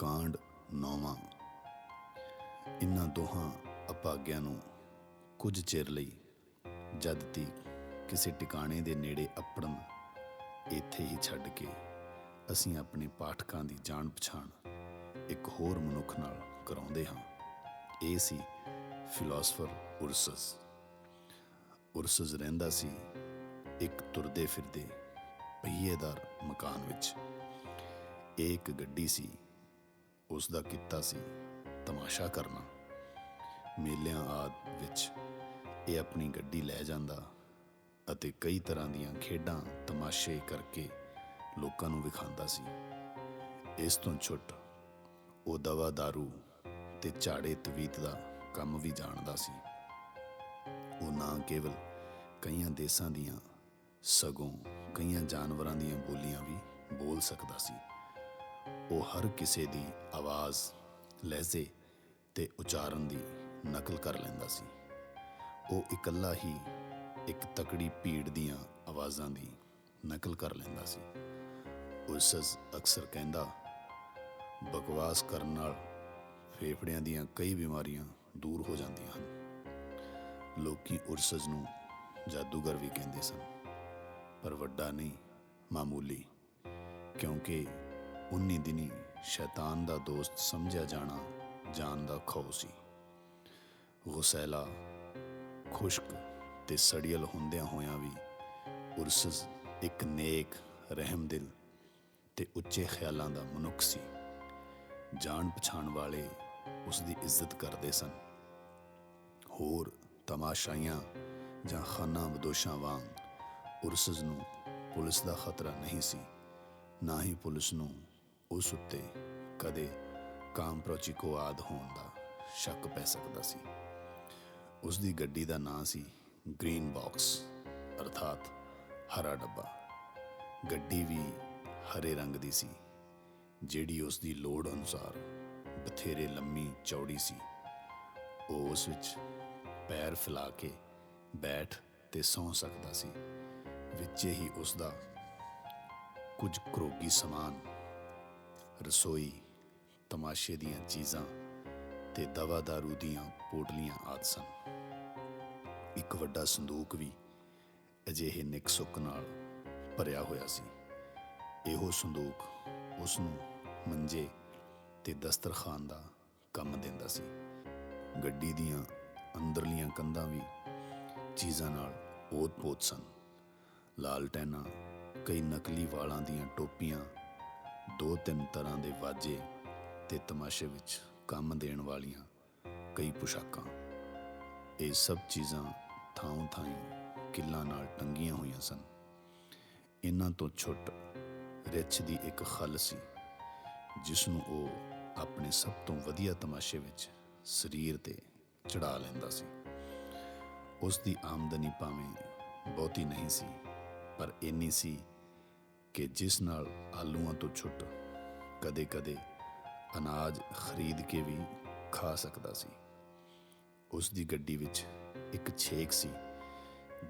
ਕਾਂਡ ਨੌਵਾਂ। ਇਨ੍ਹਾਂ ਦੋਹਾਂ ਅਪਾਗਿਆਂ ਨੂੰ ਕੁਝ ਚਿਰ ਲਈ ਜਦ ਤੀ ਕਿਸੇ ਟਿਕਾਣੇ ਦੇ ਨੇੜੇ ਅਪੜਨ, ਇੱਥੇ ਹੀ ਛੱਡ ਕੇ ਅਸੀਂ ਆਪਣੇ ਪਾਠਕਾਂ ਦੀ ਜਾਣ ਪਛਾਣ ਇੱਕ ਹੋਰ ਮਨੁੱਖ ਨਾਲ ਕਰਾਉਂਦੇ ਹਾਂ। ਇਹ ਸੀ ਫਿਲਾਸਫਰ ਉਰਸਸ ਉਰਸਸ ਰਹਿੰਦਾ ਸੀ ਇੱਕ ਤੁਰਦੇ ਫਿਰਦੇ ਪਹੀਏਦਾਰ ਮਕਾਨ ਵਿੱਚ। ਇਹ ਇੱਕ ਗੱਡੀ ਸੀ ਉਸ ਦਾ ਕਿੱਤਾ ਸੀ ਤਮਾਸ਼ਾ ਕਰਨਾ। ਮੇਲਿਆਂ ਆਦ ਵਿੱਚ ਇਹ ਆਪਣੀ ਗੱਡੀ ਲੈ ਜਾਂਦਾ ਅਤੇ ਕਈ ਤਰ੍ਹਾਂ ਦੀਆਂ ਖੇਡਾਂ ਤਮਾਸ਼ੇ ਕਰਕੇ ਲੋਕਾਂ ਨੂੰ ਵਿਖਾਉਂਦਾ ਸੀ। ਇਸ ਤੋਂ ਛੁੱਟ ਉਹ ਦਵਾ दारू ਤੇ ਝਾੜੇ ਤਵੀਤ ਦਾ ਕੰਮ ਵੀ ਜਾਣਦਾ ਸੀ। ਉਹ ਨਾ ਕੇਵਲ ਕਈਆਂ ਦੇਸ਼ਾਂ ਦੀਆਂ ਸਗੋਂ ਕਈਆਂ ਜਾਨਵਰਾਂ ਦੀਆਂ ਬੋਲੀਆਂ ਵੀ ਬੋਲ ਸਕਦਾ ਸੀ। ਉਹ ਹਰ ਕਿਸੇ ਦੀ ਆਵਾਜ਼, ਲਹਿਜ਼ੇ ਤੇ ਉਚਾਰਨ ਦੀ ਨਕਲ ਕਰ ਲੈਂਦਾ ਸੀ। ਉਹ ਇਕੱਲਾ ਹੀ ਇੱਕ ਤਕੜੀ ਭੀੜ ਦੀਆਂ ਆਵਾਜ਼ਾਂ ਦੀ ਨਕਲ ਕਰ ਲੈਂਦਾ ਸੀ। ਉਸਸ ਅਕਸਰ ਕਹਿੰਦਾ, ਬਕਵਾਸ ਕਰਨ ਨਾਲ ਫੇਫੜਿਆਂ ਦੀਆਂ ਕਈ ਬਿਮਾਰੀਆਂ ਦੂਰ ਹੋ ਜਾਂਦੀਆਂ ਹਨ। ਲੋਕੀ ਉਰਸਜ ਨੂੰ ਜਾਦੂਗਰ ਵੀ ਕਹਿੰਦੇ ਸਨ। ਪਰ ਵੱਡਾ ਨਹੀਂ, ਮਾਮੂਲੀ, ਕਿਉਂਕਿ ਉਨੀ ਦਿਨੀ ਸ਼ੈਤਾਨ ਦਾ ਦੋਸਤ ਸਮਝਿਆ ਜਾਣਾ ਜਾਨ ਦਾ ਖੌਅ ਸੀ। ਗੁਸੈਲਾ, ਖੁਸ਼ਕ ਤੇ ਸੜੀਅਲ ਹੁੰਦਿਆਂ ਹੋਇਆਂ ਵੀ ਉਰਸਸ ਇੱਕ ਨੇਕ, ਰਹਿਮਦਿਲ ਤੇ ਉੱਚੇ ਖਿਆਲਾਂ ਦਾ ਮਨੁੱਖ ਸੀ। ਜਾਣ ਪਛਾਣ ਵਾਲੇ ਉਸ ਦੀ ਇੱਜ਼ਤ ਕਰਦੇ ਸਨ। ਹੋਰ ਤਮਾਸ਼ਾਈਆਂ ਜਾਂ ਖਾਨਾ ਬਦੋਸ਼ਾਂ ਵਾਂਗ ਉਰਸਸ ਨੂੰ ਪੁਲਿਸ ਦਾ ਖਤਰਾ ਨਹੀਂ ਸੀ, ਨਾ ਹੀ ਪੁਲਿਸ ਨੂੰ ਉਸ ਉੱਤੇ ਕਦੇ ਕਾਮ ਪ੍ਰੋਚਿਕੋ ਆਦ ਹੋਣ ਦਾ ਸ਼ੱਕ ਪੈ ਸਕਦਾ ਸੀ। ਉਸ ਦੀ ਗੱਡੀ ਦਾ ਨਾਂ ਸੀ ਗ੍ਰੀਨ ਬਾਕਸ ਅਰਥਾਤ ਹਰਾ ਡੱਬਾ। ਗੱਡੀ ਵੀ ਹਰੇ ਰੰਗ ਦੀ ਸੀ, ਜਿਹੜੀ ਉਸ ਦੀ ਲੋੜ ਅਨੁਸਾਰ ਬਥੇਰੇ ਲੰਮੀ ਚੌੜੀ ਸੀ। ਉਹ ਉਸ ਵਿੱਚ ਪੈਰ ਫੈਲਾ ਕੇ ਬੈਠ ਤੇ ਸੌਂ ਸਕਦਾ ਸੀ। ਵਿੱਚੇ ਹੀ ਉਸ ਦਾ ਕੁਝ ਕਰੋਗੀ ਸਮਾਨ ਰਸੋਈ, ਤਮਾਸ਼ੇ ਦੀਆਂ ਚੀਜ਼ਾਂ ਤੇ ਦਵਾ ਦਾਰੂ ਦੀਆਂ ਪੋਟਲੀਆਂ ਆਦਿ ਸਨ। ਇੱਕ ਵੱਡਾ ਸੰਦੂਕ ਵੀ ਅਜਿਹੇ ਨਿਕ ਸੁੱਕ ਨਾਲ ਭਰਿਆ ਹੋਇਆ ਸੀ। ਇਹੋ ਸੰਦੂਕ ਉਸ ਨੂੰ ਮੰਜੇ ਤੇ ਦਸਤਰਖਾਨ ਦਾ ਕੰਮ ਦਿੰਦਾ ਸੀ। ਗੱਡੀ ਦੀਆਂ ਅੰਦਰਲੀਆਂ ਕੰਧਾਂ ਵੀ ਚੀਜ਼ਾਂ ਨਾਲ ਓਤ-ਪੋਤ ਸਨ। ਲਾਲ ਲਾਲਟੈਨਾਂ, ਕਈ ਨਕਲੀ ਵਾਲਾਂ ਦੀਆਂ ਟੋਪੀਆਂ ਦੋ ਤਿੰਨ ਤਰ੍ਹਾਂ ਦੇ ਵਾਜੇ ਤੇ ਤਮਾਸ਼ੇ ਵਿੱਚ ਕੰਮ ਦੇਣ ਵਾਲੀਆਂ ਕਈ ਪੁਸ਼ਾਕਾਂ। ਇਹ ਸਭ ਚੀਜ਼ਾਂ ਥਾਂ ਥਾਂ ਕਿੱਲਾਂ ਨਾਲ ਟੰਗੀਆਂ ਹੋਈਆਂ ਸਨ। ਇਹਨਾਂ ਤੋਂ ਛੁੱਟ ਰਿੱਛ ਦੀ ਇੱਕ ਖਲ ਸੀ ਜਿਸ ਨੂੰ ਉਹ ਆਪਣੇ ਸਭ ਤੋਂ ਵਧੀਆ ਤਮਾਸ਼ੇ ਵਿੱਚ ਸਰੀਰ ਤੇ ਚੜਾ ਲੈਂਦਾ ਸੀ। ਉਸ ਦੀ ਆਮਦਨੀ ਭਾਵੇਂ ਬਹੁਤੀ ਨਹੀਂ ਸੀ, ਪਰ ਇੰਨੀ ਸੀ ਕਿ ਜਿਸ ਨਾਲ ਆਲੂਆਂ ਤੋਂ ਛੁੱਟ ਕਦੇ-ਕਦੇ ਅਨਾਜ ਖਰੀਦ ਕੇ ਵੀ ਖਾ ਸਕਦਾ ਸੀ। ਉਸ ਦੀ ਗੱਡੀ ਵਿੱਚ ਇੱਕ ਛੇਕ ਸੀ,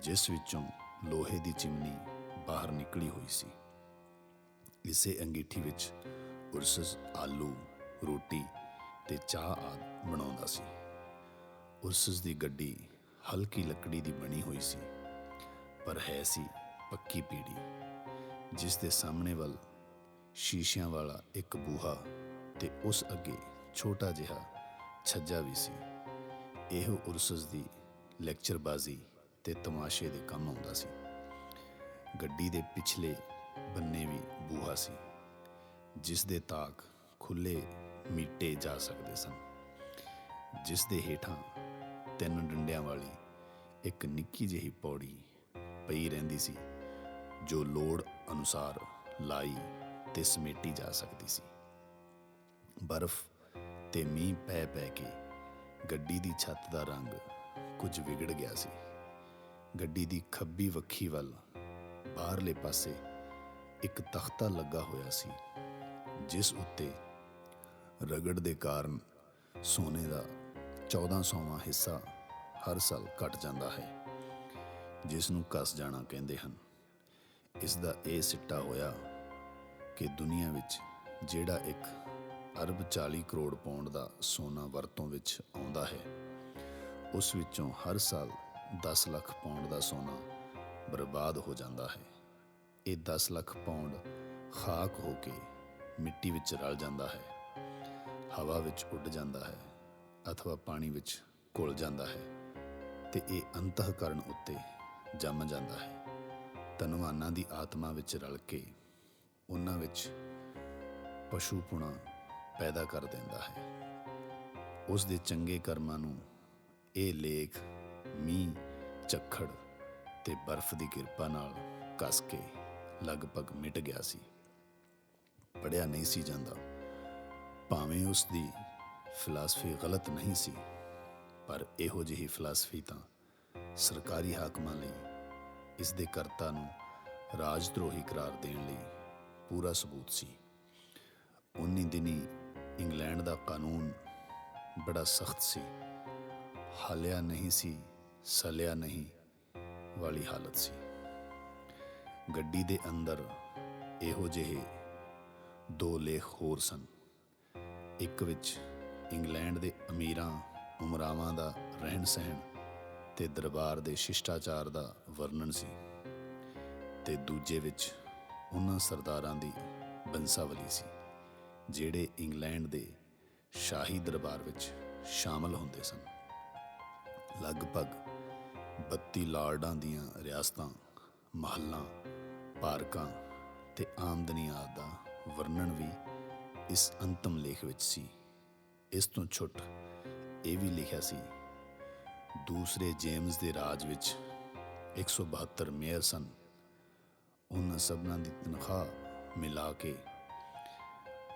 ਜਿਸ ਵਿੱਚੋਂ ਲੋਹੇ ਦੀ ਚਿਮਨੀ ਬਾਹਰ ਨਿਕਲੀ ਹੋਈ ਸੀ। ਇਸੇ ਅੰਗੀਠੀ ਵਿੱਚ ਉਰਸਸ ਆਲੂ, ਰੋਟੀ ਤੇ ਚਾਹ ਆਦਿ ਬਣਾਉਂਦਾ ਸੀ। ਉਰਸਸ ਦੀ ਗੱਡੀ ਹਲਕੀ ਲੱਕੜੀ ਦੀ ਬਣੀ ਹੋਈ ਸੀ, ਪਰ ਹੈ ਸੀ ਪੱਕੀ ਪੀੜੀ। ਜਿਸ ਦੇ ਸਾਹਮਣੇ ਵੱਲ ਸ਼ੀਸ਼ਿਆਂ ਵਾਲਾ ਇੱਕ ਬੂਹਾ ਤੇ ਉਸ ਅੱਗੇ ਛੋਟਾ ਜਿਹਾ ਛੱਜਾ ਵੀ ਸੀ। ਇਹੋ ਉਰਸਸ ਦੀ ਲੈਕਚਰਬਾਜ਼ੀ ਤੇ ਤਮਾਸ਼ੇ ਦੇ ਕੰਮ ਆਉਂਦਾ ਸੀ। ਗੱਡੀ ਦੇ ਪਿਛਲੇ ਬੰਨੇ ਵੀ ਬੂਹਾ ਸੀ, ਜਿਸ ਦੇ ਤਾਕ ਖੁੱਲੇ ਮੀਟੇ ਜਾ ਸਕਦੇ ਸਨ। ਜਿਸ ਦੇ ਹੇਠਾਂ ਤਿੰਨ ਡੰਡਿਆਂ ਵਾਲੀ ਇੱਕ ਨਿੱਕੀ ਜਿਹੀ ਪੌੜੀ ਪਈ ਰਹਿੰਦੀ ਸੀ, ਜੋ ਲੋੜ ਅਨੁਸਾਰ ਲਾਈ ਤੇ ਸਮੇਟੀ ਜਾ ਸਕਦੀ ਸੀ। ਬਰਫ਼ ਤੇ ਮੀਂਹ ਪੈ ਪੈ ਕੇ ਗੱਡੀ ਦੀ ਛੱਤ ਦਾ ਰੰਗ ਕੁਝ ਵਿਗੜ ਗਿਆ ਸੀ। ਗੱਡੀ ਦੀ ਖੱਬੀ ਵੱਖੀ ਵੱਲ ਬਾਹਰਲੇ ਪਾਸੇ ਇੱਕ ਤਖਤਾ ਲੱਗਾ ਹੋਇਆ ਸੀ, ਜਿਸ ਉੱਤੇ ਰਗੜ ਦੇ ਕਾਰਨ ਸੋਨੇ ਦਾ 1400ਵਾਂ ਹਿੱਸਾ ਹਰ ਸਾਲ ਘਟ ਜਾਂਦਾ ਹੈ, ਜਿਸ ਨੂੰ ਕਸ ਜਾਣਾ ਕਹਿੰਦੇ ਹਨ। ਇਸ ਦਾ ਇਹ ਸਿੱਟਾ ਹੋਇਆ ਕਿ ਦੁਨੀਆ ਵਿੱਚ ਜਿਹੜਾ ਇੱਕ ਅਰਬ 40 ਕਰੋੜ ਪਾਉਂਡ ਦਾ ਸੋਨਾ ਵਰਤੋਂ ਵਿੱਚ ਆਉਂਦਾ ਹੈ, ਉਸ ਵਿੱਚੋਂ ਹਰ ਸਾਲ 10 ਲੱਖ ਪਾਉਂਡ ਦਾ ਸੋਨਾ ਬਰਬਾਦ ਹੋ ਜਾਂਦਾ ਹੈ। ਇਹ 10 ਲੱਖ ਪਾਉਂਡ ਖਾਕ ਹੋ ਕੇ ਮਿੱਟੀ ਵਿੱਚ ਰਲ ਜਾਂਦਾ ਹੈ, ਹਵਾ ਵਿੱਚ ਉੱਡ ਜਾਂਦਾ ਹੈ ਅਥਵਾ ਪਾਣੀ ਵਿੱਚ ਘੁਲ ਜਾਂਦਾ ਹੈ ਤੇ ਇਹ ਅੰਤઃਕਰਨ ਉੱਤੇ ਜੰਮ ਜਾਂਦਾ ਹੈ। ਧਨਵਾਨਾਂ ਦੀ ਆਤਮਾ ਵਿੱਚ ਰਲ ਕੇ ਉਹਨਾਂ ਵਿੱਚ ਪਸ਼ੂਪੁਣਾ ਪੈਦਾ ਕਰ ਦਿੰਦਾ ਹੈ। ਉਸ ਦੇ ਚੰਗੇ ਕਰਮਾਂ ਨੂੰ ਇਹ ਲੇਖ, ਮੀਂਹ, ਝੱਖੜ ਤੇ ਬਰਫ਼ ਦੀ ਕਿਰਪਾ ਨਾਲ ਕੱਸ ਕੇ ਲਗਭਗ ਮਿਟ ਗਿਆ ਸੀ। ਪੜਿਆ ਨਹੀਂ ਸੀ ਜਾਂਦਾ। ਭਾਵੇਂ ਉਸ ਦੀ ਫਿਲਾਸਫੀ ਗਲਤ ਨਹੀਂ ਸੀ, ਪਰ ਇਹੋ ਜਿਹੀ ਫਿਲਾਸਫੀ ਤਾਂ ਸਰਕਾਰੀ ਹਾਕਮਾਂ ਲਈ ਇਸ ਦੇ ਕਰਤਾ ਨੂੰ ਰਾਜਦਰੋਹੀ ਕਰਾਰ ਦੇਣ ਲਈ ਪੂਰਾ ਸਬੂਤ ਸੀ। ਉਨੀ ਦਿਨੀ ਇੰਗਲੈਂਡ ਦਾ ਕਾਨੂੰਨ ਬੜਾ ਸਖਤ ਸੀ। ਹਾਲਿਆ ਨਹੀਂ ਸੀ, ਸਲਿਆ ਨਹੀਂ ਵਾਲੀ ਹਾਲਤ ਸੀ। ਗੱਡੀ ਦੇ ਅੰਦਰ ਇਹੋ ਜਿਹੇ ਦੋ ਲੇਖ ਹੋਰ ਸਨ। ਇੱਕ ਵਿੱਚ ਇੰਗਲੈਂਡ ਦੇ ਅਮੀਰਾਂ, ਉਮਰਾਵਾਂ ਦਾ ਰਹਿਣ ਸਹਿਣ ਤੇ ਦਰਬਾਰ ਦੇ ਸ਼ਿਸ਼ਟਾਚਾਰ ਦਾ ਵਰਣਨ ਸੀ ਤੇ ਦੂਜੇ ਵਿੱਚ ਉਹਨਾਂ ਸਰਦਾਰਾਂ ਦੀ ਬੰਸਾਵਲੀ ਸੀ, ਜਿਹੜੇ ਇੰਗਲੈਂਡ ਦੇ ਸ਼ਾਹੀ ਦਰਬਾਰ ਵਿੱਚ ਸ਼ਾਮਲ ਹੁੰਦੇ ਸਨ। ਲਗਭਗ 32 ਲਾਰਡਾਂ ਦੀਆਂ ਰਿਆਸਤਾਂ, ਮਹੱਲਾਂ, ਪਾਰਕਾਂ ਤੇ ਆਮਦਨੀ ਆਦਿ ਦਾ ਵਰਣਨ ਵੀ ਇਸ ਅੰਤਮ ਲੇਖ ਵਿੱਚ ਸੀ। ਇਸ ਤੋਂ ਛੁੱਟ ਇਹ ਵੀ ਲਿਖਿਆ ਸੀ ਦੂਸਰੇ ਜੇਮਸ ਦੇ ਰਾਜ ਵਿੱਚ 172 ਮੇਅਰ ਸਨ। ਉਹਨਾਂ ਸਭਨਾਂ ਦੀ ਤਨਖਾਹ ਮਿਲਾ ਕੇ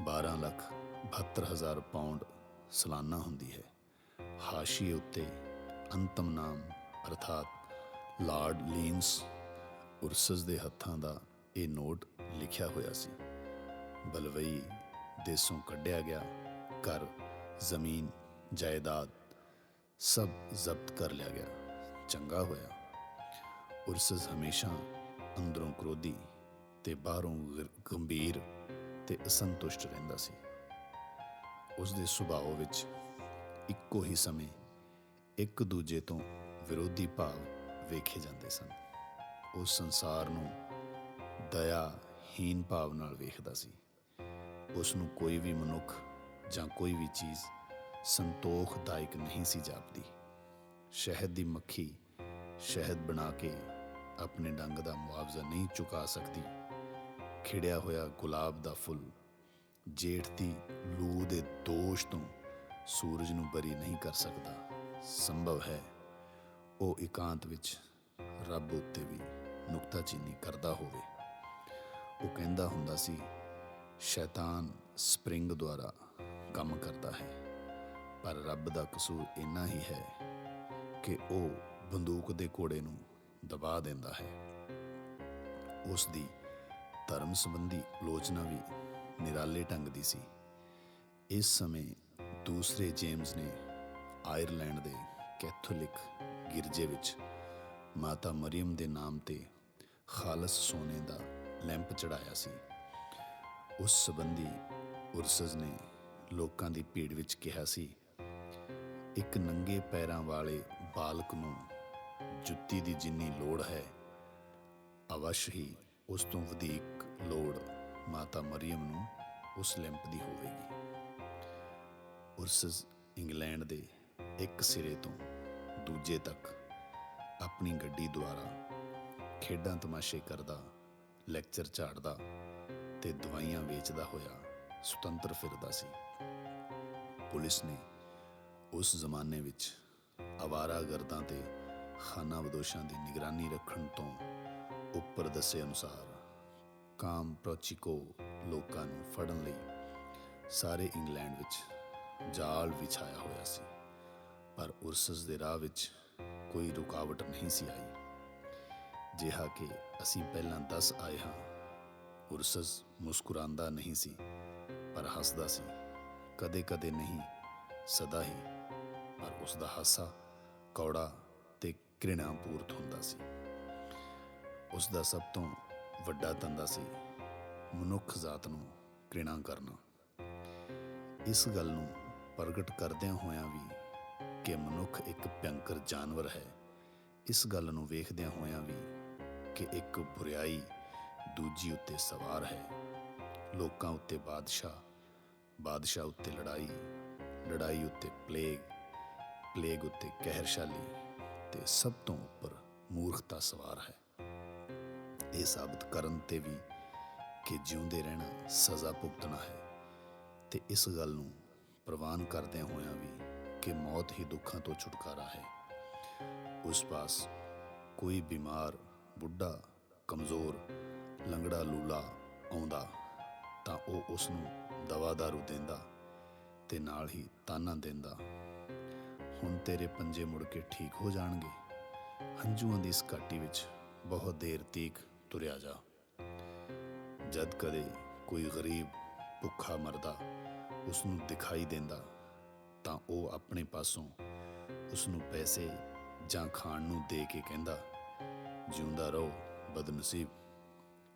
12 ਲੱਖ 72 ਹਜ਼ਾਰ ਪਾਉਂਡ ਸਾਲਾਨਾ ਹੁੰਦੀ ਹੈ। ਹਾਸ਼ੀਏ ਉੱਤੇ ਅੰਤਮ ਨਾਮ ਅਰਥਾਤ ਲਾਰਡ ਲੀਨਸ ਉਰਸਸ ਦੇ ਹੱਥਾਂ ਦਾ ਇਹ ਨੋਟ ਲਿਖਿਆ ਹੋਇਆ ਸੀ। ਬਲਵਈ ਦੇਸੋਂ ਕੱਢਿਆ ਗਿਆ ਘਰ, ਜ਼ਮੀਨ, ਜਾਇਦਾਦ ਸਭ ਜ਼ਬਤ ਕਰ ਲਿਆ ਗਿਆ ਚੰਗਾ ਹੋਇਆ ਉਰਸਸ ਹਮੇਸ਼ਾ ਅੰਦਰੋਂ ਕ੍ਰੋਧੀ ਤੇ ਬਾਹਰੋਂ ਗੰਭੀਰ ਤੇ ਅਸੰਤੁਸ਼ਟ ਰਹਿੰਦਾ ਸੀ ਉਸ ਦੇ ਸੁਭਾਅ ਵਿੱਚ ਇੱਕੋ ਹੀ ਸਮੇਂ ਇੱਕ ਦੂਜੇ ਤੋਂ ਵਿਰੋਧੀ ਭਾਵ ਵੇਖੇ ਜਾਂਦੇ ਸਨ ਉਹ ਸੰਸਾਰ ਨੂੰ ਦਇਆ ਦਇਆਹੀਨ ਭਾਵ ਨਾਲ ਵੇਖਦਾ ਸੀ ਉਸ ਨੂੰ ਕੋਈ ਵੀ ਮਨੁੱਖ ਜਾਂ ਕੋਈ ਵੀ ਚੀਜ਼ ਸੰਤੋਖਦਾਇਕ ਨਹੀਂ ਸੀ ਜਾਪਦੀ। ਸ਼ਹਿਦ ਦੀ ਮੱਖੀ ਸ਼ਹਿਦ ਬਣਾ ਕੇ ਆਪਣੇ ਡੰਗ ਦਾ ਮੁਆਵਜ਼ਾ ਨਹੀਂ ਚੁਕਾ ਸਕਦੀ। ਖਿੜਿਆ ਹੋਇਆ ਗੁਲਾਬ ਦਾ ਫੁੱਲ ਜੇਠ ਦੀ ਲੂ ਦੇ ਦੋਸ਼ ਤੋਂ ਸੂਰਜ ਨੂੰ ਬਰੀ ਨਹੀਂ ਕਰ ਸਕਦਾ। ਸੰਭਵ ਹੈ ਉਹ ਇਕਾਂਤ ਵਿੱਚ ਰੱਬ ਉੱਤੇ ਵੀ ਨੁਕਤਾਚੀਨੀ ਕਰਦਾ ਹੋਵੇ। ਉਹ ਕਹਿੰਦਾ ਹੁੰਦਾ ਸੀ, ਸ਼ੈਤਾਨ ਸਪ੍ਰਿੰਗ ਦੁਆਰਾ ਕੰਮ ਕਰਦਾ ਹੈ। ਪਰ ਰੱਬ ਦਾ ਕਸੂਰ ਇੰਨਾ ਹੀ ਹੈ ਕਿ ਉਹ ਬੰਦੂਕ ਦੇ ਕੋੜੇ ਨੂੰ ਦਬਾ ਦਿੰਦਾ ਹੈ। ਉਸ ਦੀ ਧਰਮ ਸੰਬੰਧੀ ਆਲੋਚਨਾ ਵੀ ਨਿਰਾਲੇ ਢੰਗ ਦੀ ਸੀ। ਇਸ ਸਮੇਂ ਦੂਸਰੇ ਜੇਮਸ ਨੇ ਆਇਰਲੈਂਡ ਦੇ ਕੈਥੋਲਿਕ ਗਿਰਜੇ ਵਿੱਚ ਮਾਤਾ ਮਰੀਮ ਦੇ ਨਾਮ ਤੇ ਖਾਲਸ ਸੋਨੇ ਦਾ ਲੈਂਪ ਚੜਾਇਆ ਸੀ। ਉਸ ਸੰਬੰਧੀ ਉਰਸਸ ਨੇ ਲੋਕਾਂ ਦੀ ਭੀੜ ਵਿੱਚ ਕਿਹਾ ਸੀ ਇੱਕ ਨੰਗੇ ਪੈਰਾਂ ਵਾਲੇ ਬਾਲਕ ਨੂੰ ਜੁੱਤੀ ਦੀ ਜਿੰਨੀ ਲੋੜ ਹੈ, ਅਵਸ਼ ਹੀ ਉਸ ਤੋਂ ਵਧੇਕ ਲੋੜ ਮਾਤਾ ਮਰੀਮ ਨੂੰ ਉਸ ਲੈਂਪ ਦੀ ਹੋਵੇਗੀ। ਉਰਸਸ ਇੰਗਲੈਂਡ ਦੇ ਇੱਕ ਸਿਰੇ ਤੋਂ ਦੂਜੇ ਤੱਕ ਆਪਣੀ ਗੱਡੀ ਦੁਆਰਾ ਖੇਡਾਂ ਤਮਾਸ਼ੇ ਕਰਦਾ, ਲੈਕਚਰ ਝਾੜਦਾ ਤੇ ਦਵਾਈਆਂ ਵੇਚਦਾ ਹੋਇਆ ਸੁਤੰਤਰ ਫਿਰਦਾ ਸੀ। ਪੁਲਿਸ ਨੇ ਉਸ ਜ਼ਮਾਨੇ ਵਿੱਚ ਅਵਾਰਾਗਰਦਾਂ ਤੇ ਖਾਨਾ ਬਦੋਸ਼ਾਂ ਦੀ ਨਿਗਰਾਨੀ ਰੱਖਣ ਤੋਂ ਉੱਪਰ ਦੱਸੇ ਅਨੁਸਾਰ ਕਾਮ ਪ੍ਰੋਚਿਕੋ ਲੋਕਾਂ ਨੂੰ ਫੜਨ ਲਈ ਸਾਰੇ ਇੰਗਲੈਂਡ ਵਿੱਚ ਜਾਲ ਵਿਛਾਇਆ ਹੋਇਆ ਸੀ, ਪਰ ਉਰਸਸ ਦੇ ਰਾਹ ਵਿੱਚ ਕੋਈ ਰੁਕਾਵਟ ਨਹੀਂ ਸੀ ਆਈ। ਜਿਹਾ ਕਿ ਅਸੀਂ ਪਹਿਲਾਂ ਦੱਸ ਆਏ ਹਾਂ ਉਰਸਸ ਮੁਸਕਰਾਉਂਦਾ ਨਹੀਂ ਸੀ, ਪਰ ਹੱਸਦਾ ਸੀ। ਕਦੇ-ਕਦੇ ਨਹੀਂ, ਸਦਾ ਹੀ ਪਰ ਉਸ ਦਾ ਹਾਸਾ, ਕੌੜਾ ਤੇ ਘ੍ਰਿਣਾਪੂਰਤ ਹੁੰਦਾ ਸੀ। ਉਸ ਦਾ ਸਭ ਤੋਂ ਵੱਡਾ ਧੰਦਾ ਸੀ ਮਨੁੱਖ ਜ਼ਾਤ ਨੂੰ ਘ੍ਰਿਣਾ ਕਰਨਾ। ਇਸ ਗੱਲ ਨੂੰ ਪ੍ਰਗਟ ਕਰਦਿਆਂ ਹੋਇਆਂ ਵੀ ਕਿ ਮਨੁੱਖ ਇੱਕ ਭਿਅੰਕਰ ਜਾਨਵਰ ਹੈ, ਇਸ ਗੱਲ ਨੂੰ ਵੇਖਦਿਆਂ ਹੋਇਆਂ ਵੀ ਕਿ ਇੱਕ ਬੁਰੀਾਈ ਦੂਜੀ ਉੱਤੇ ਸਵਾਰ ਹੈ। ਲੋਕਾਂ ਉੱਤੇ ਬਾਦਸ਼ਾਹ ਬਾਦਸ਼ਾਹ ਉੱਤੇ ਲੜਾਈ ਲੜਾਈ ਉੱਤੇ ਪਲੇਗ ਪਲੇਗ ਉੱਤੇ ਕਹਿਰਸ਼ਾਲੀ ਤੇ ਸਭ ਤੋਂ ਉੱਪਰ ਮੂਰਖਤਾ ਸਵਾਰ ਹੈ। ਇਹ ਸਾਬਤ ਕਰਨ ਤੇ ਵੀ ਕਿ ਜਿਉਂਦੇ ਰਹਿਣਾ ਸਜ਼ਾ ਭੁਗਤਣਾ ਹੈ ਤੇ ਇਸ ਗੱਲ ਨੂੰ ਪ੍ਰਵਾਨ ਕਰਦਿਆਂ ਹੋਇਆਂ ਵੀ ਕਿ ਮੌਤ ਹੀ ਦੁੱਖਾਂ ਤੋਂ ਛੁਟਕਾਰਾ ਹੈ। ਉਸ ਪਾਸ ਕੋਈ ਬਿਮਾਰ, ਬੁੱਢਾ, ਕਮਜ਼ੋਰ, ਲੰਗੜਾ ਲੂਲਾ ਆਉਂਦਾ ਤਾਂ ਉਹ ਉਸ ਨੂੰ ਦਵਾ ਦਾਰੂ ਦਿੰਦਾ ਤੇ ਨਾਲ ਹੀ ਤਾਨਾ ਦਿੰਦਾ ਹੁਣ ਤੇਰੇ ਪੰਜੇ ਮੁੜ ਕੇ ਠੀਕ ਹੋ ਜਾਣਗੇ। ਹੰਝੂਆਂ ਦੀ ਇਸ ਘਾਟੀ ਵਿੱਚ ਬਹੁਤ ਦੇਰ ਤੀਕ ਤੁਰਿਆ ਜਾ। ਜਦ ਕਦੇ ਕੋਈ ਗਰੀਬ ਭੁੱਖਾ ਮਰਦਾ ਉਸ ਨੂੰ ਦਿਖਾਈ ਦਿੰਦਾ, ਤਾਂ ਉਹ ਆਪਣੇ ਪਾਸੋਂ ਉਸ ਨੂੰ ਪੈਸੇ ਜਾਂ ਖਾਣ ਨੂੰ ਦੇ ਕੇ ਕਹਿੰਦਾ, ਜਿਉਂਦਾ ਰਹੋ, ਬਦਨਸੀਬ,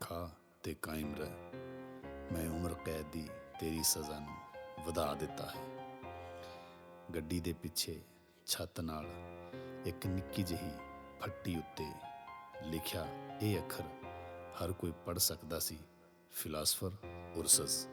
ਖਾ ਤੇ ਕਾਇਮ ਰਹਿ। ਮੈਂ ਉਮਰ ਕੈਦ ਦੀ ਤੇਰੀ ਸਜ਼ਾ ਨੂੰ ਵਧਾ ਦਿੱਤਾ ਹੈ। ਗੱਡੀ ਦੇ ਪਿੱਛੇ ਛੱਤ ਨਾਲ ਇੱਕ ਨਿੱਕੀ ਜਿਹੀ ਫੱਟੀ ਉੱਤੇ ਲਿਖਿਆ ਇਹ ਅੱਖਰ ਹਰ ਕੋਈ ਪੜ ਸਕਦਾ ਸੀ, ਫਿਲਾਸਫਰ ਉਰਸਸ